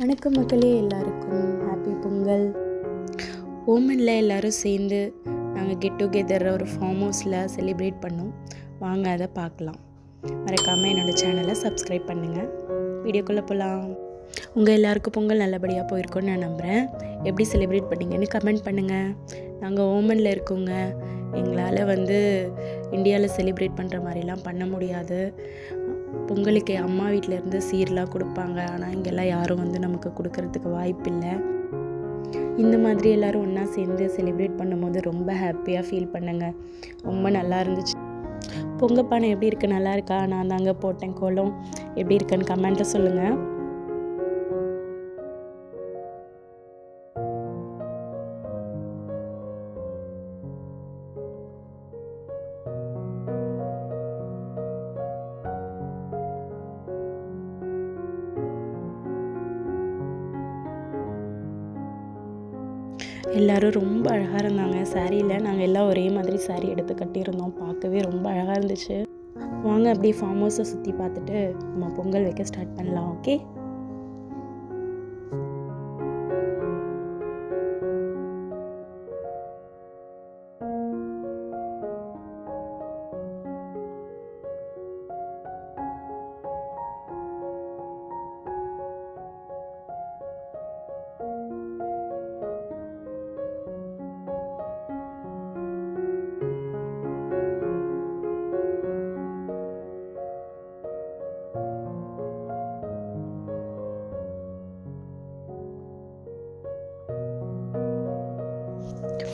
வணக்கம் மக்களே எல்லாருக்கும் ஹாப்பி பொங்கல். ஓமனில் எல்லோரும் சேர்ந்து நாங்கள் கெட் டுகெதர் ஒரு ஃபார்ம் ஹவுஸில் செலிப்ரேட் பண்ணோம். வாங்க அதை பார்க்கலாம். மறக்காமல் என்னோடய சேனலை சப்ஸ்கிரைப் பண்ணுங்கள் வீடியோக்குள்ளே போகலாம் உங்கள் எல்லாருக்கும் பொங்கல் நல்லபடியாக போயிருக்கோன்னு நான் நம்புகிறேன் எப்படி செலிப்ரேட் பண்ணீங்கன்னு கமெண்ட் பண்ணுங்கள் நாங்கள் ஓமனில் இருக்கோங்க. எங்களால் வந்து இந்தியாவில் செலிப்ரேட் பண்ணுற மாதிரிலாம் பண்ண முடியாது. பொங்கலுக்கு அம்மா வீட்டிலேருந்து சீர்லாம் கொடுப்பாங்க. ஆனால் இங்கெல்லாம் யாரும் வந்து நமக்கு கொடுக்கறதுக்கு வாய்ப்பில்லை. இந்த மாதிரி எல்லோரும் ஒன்றா சேர்ந்து செலிப்ரேட் பண்ணும்போது ரொம்ப ஹாப்பியாக ஃபீல் பண்ணுங்க. ரொம்ப நல்லா இருந்துச்சு. பொங்கப்பானை எப்படி இருக்குது நல்லா இருக்கா? நான் தாங்க போட்டேன். கோலம் எப்படி இருக்குன்னு கமெண்ட்டில் சொல்லுங்கள் எல்லோரும் ரொம்ப அழகாக இருந்தாங்க. சாரியில் நாங்கள் எல்லாம் ஒரே மாதிரி சாரி எடுத்து கட்டியிருந்தோம். பார்க்கவே ரொம்ப அழகாக இருந்துச்சு. வாங்க அப்படியே ஃபார்ம் ஹவுஸை சுற்றி பார்த்துட்டு நம்ம பொங்கல் வைக்க ஸ்டார்ட் பண்ணலாம். ஓகே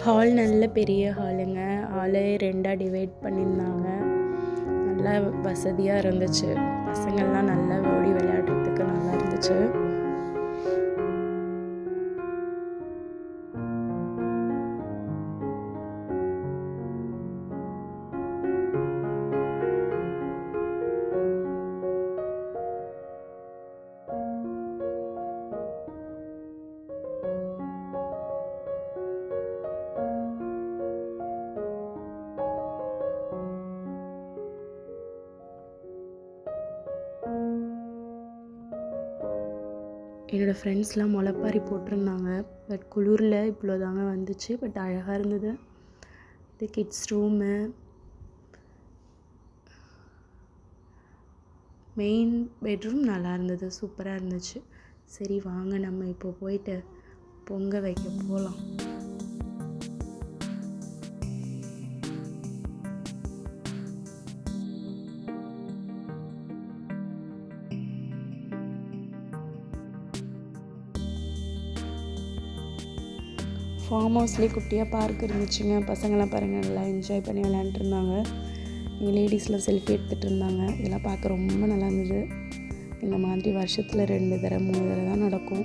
ஹால் நல்ல பெரிய ஹாலுங்க ஹாலே ரெண்டாக டிவைட் பண்ணியிருந்தாங்க. நல்லா வசதியாக இருந்துச்சு. பசங்கள்லாம் நல்லா ஓடி விளையாடுறதுக்கு நல்லா இருந்துச்சு. என்னோடய ஃப்ரெண்ட்ஸ்லாம் முளைப்பாரி போட்டிருந்தாங்க. பட் குளிரில் இவ்வளோ தாங்க வந்துச்சு. பட் அழகாக இருந்தது. இது கிட்ஸ் ரூமு மெயின் பெட்ரூம் நல்லா இருந்தது. சூப்பராக இருந்துச்சு. சரி வாங்க. நம்ம இப்போ போயிட்டு பொங்க வைக்க போகலாம் ஃபார்ம் ஹவுஸ்லேயே குட்டியாக பார்க் இருந்துச்சுங்க. பசங்களாம் பாருங்கள் நல்லா என்ஜாய் பண்ணி விளையாண்டுருந்தாங்க இங்கே லேடிஸ்லாம் செல்ஃபி எடுத்துகிட்டு இருந்தாங்க. இதெல்லாம் பார்க்க ரொம்ப நல்லா இருந்தது. இந்த மாதிரி வருஷத்தில் ரெண்டு தடவை மூணு தடவை தான் நடக்கும்.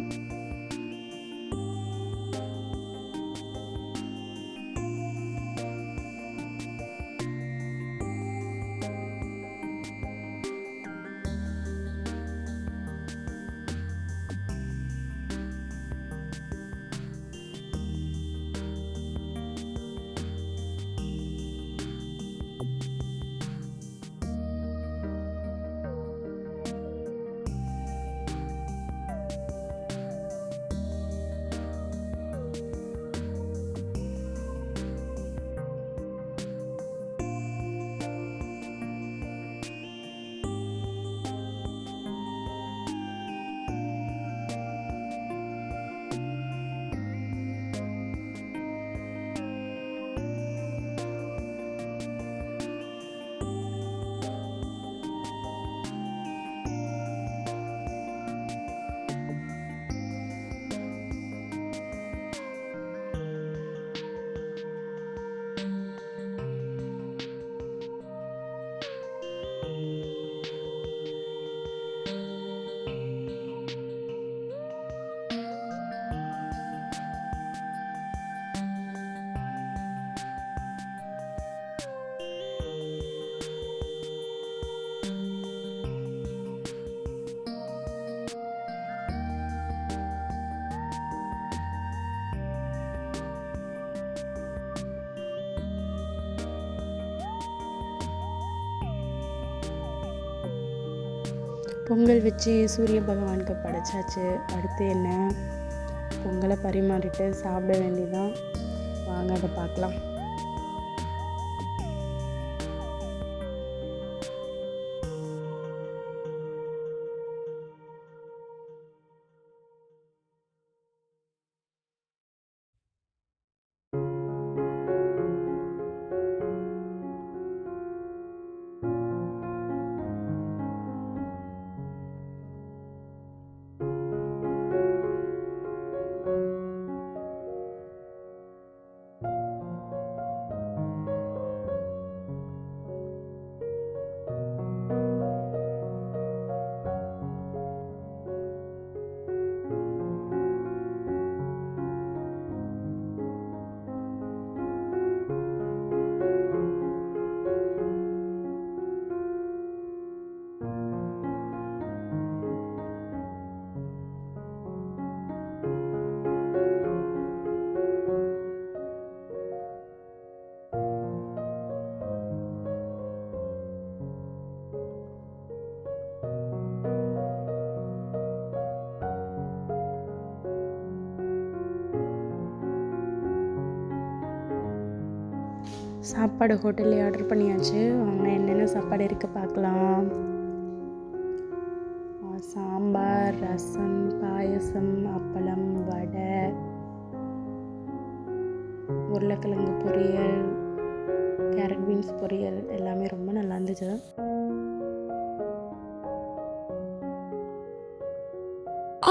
பொங்கல் வச்சு சூரிய பகவானுக்கு படைச்சாச்சு. அடுத்து என்ன? பொங்கலை பரிமாறிட்டு சாப்பிட வேண்டியதான் வாங்க அதை பார்க்கலாம். சாப்பாடு ஹோட்டல்லே ஆர்டர் பண்ணியாச்சு. அவங்க என்னென்ன சாப்பாடு இருக்கு பார்க்கலாம் சாம்பார் ரசம் பாயசம் அப்பளம் வடை உருளைக்கிழங்கு பொரியல் கேரட் பீன்ஸ் பொரியல் எல்லாமே ரொம்ப நல்லா இருந்துச்சு.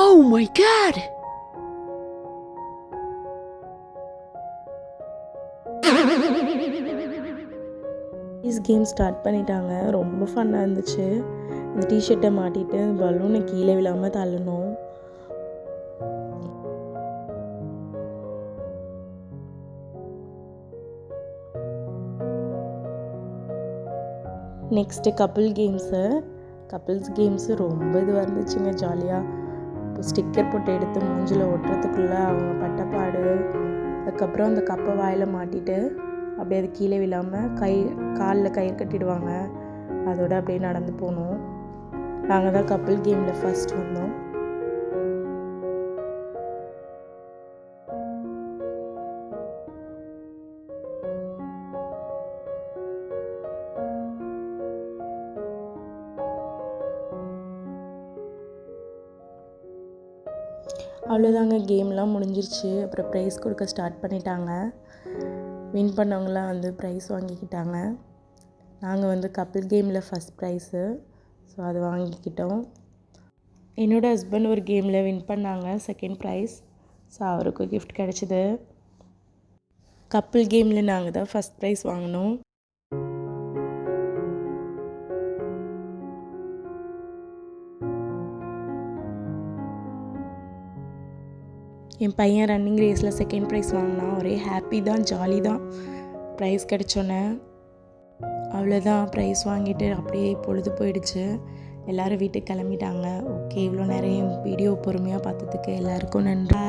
Oh my god! Please game start பண்ணிட்டாங்க. ரொம்ப ஃபன்னாக இருந்துச்சு. இந்த டிஷர்ட்டை மாட்டிட்டு பலூனை கீழே விழாமல் தள்ளணும். Next couple games couples games ரொம்ப இதுவாக இருந்துச்சுங்க ஜாலியாக இப்போ ஸ்டிக்கர் போட்டு எடுத்து மூஞ்சில் ஒட்டுறதுக்குள்ளே அவங்க பட்டப்பாடு. அதுக்கப்புறம் அந்த கப்பை வாயில் மாட்டிட்டு அப்படியே அது கீழே விழாமல் கை காலில் கயிறு கட்டிடுவாங்க. அதோட அப்படியே நடந்து போனோம் நாங்கள் தான் கப்பல் கேமில் ஃபர்ஸ்ட் வந்தோம். அவ்வளோதாங்க கேம்லாம் முடிஞ்சிருச்சு. அப்புறம் ப்ரைஸ் கொடுக்க ஸ்டார்ட் பண்ணிட்டாங்க. வின் பண்ணவங்களாம் வந்து ப்ரைஸ் வாங்கிக்கிட்டாங்க. நாங்கள் வந்து கப்பிள் கேமில் ஃபஸ்ட் ப்ரைஸு ஸோ அது வாங்கிக்கிட்டோம். என்னோடய ஹஸ்பண்ட் ஒரு கேமில் வின் பண்ணாங்க செகண்ட் ப்ரைஸ் ஸோ அவருக்கு கிஃப்ட் கிடச்சிது. கப்பிள் கேமில் நாங்கள் தான் ஃபஸ்ட் ப்ரைஸ் வாங்கினோம். என் பையன் ரன்னிங் ரேஸில் செகண்ட் ப்ரைஸ் வாங்கினான் ஒரே ஹாப்பி தான் ஜாலி தான். ப்ரைஸ் கிடச்சோன்னே அவ்வளோதான் ப்ரைஸ் வாங்கிட்டு அப்படியே பொழுது போயிடுச்சு. எல்லோரும் வீட்டுக்கு கிளம்பிட்டாங்க. ஓகே இவ்வளோ நேரம் வீடியோ பொறுமையாக பார்த்ததுக்கு எல்லாருக்கும் நன்றி.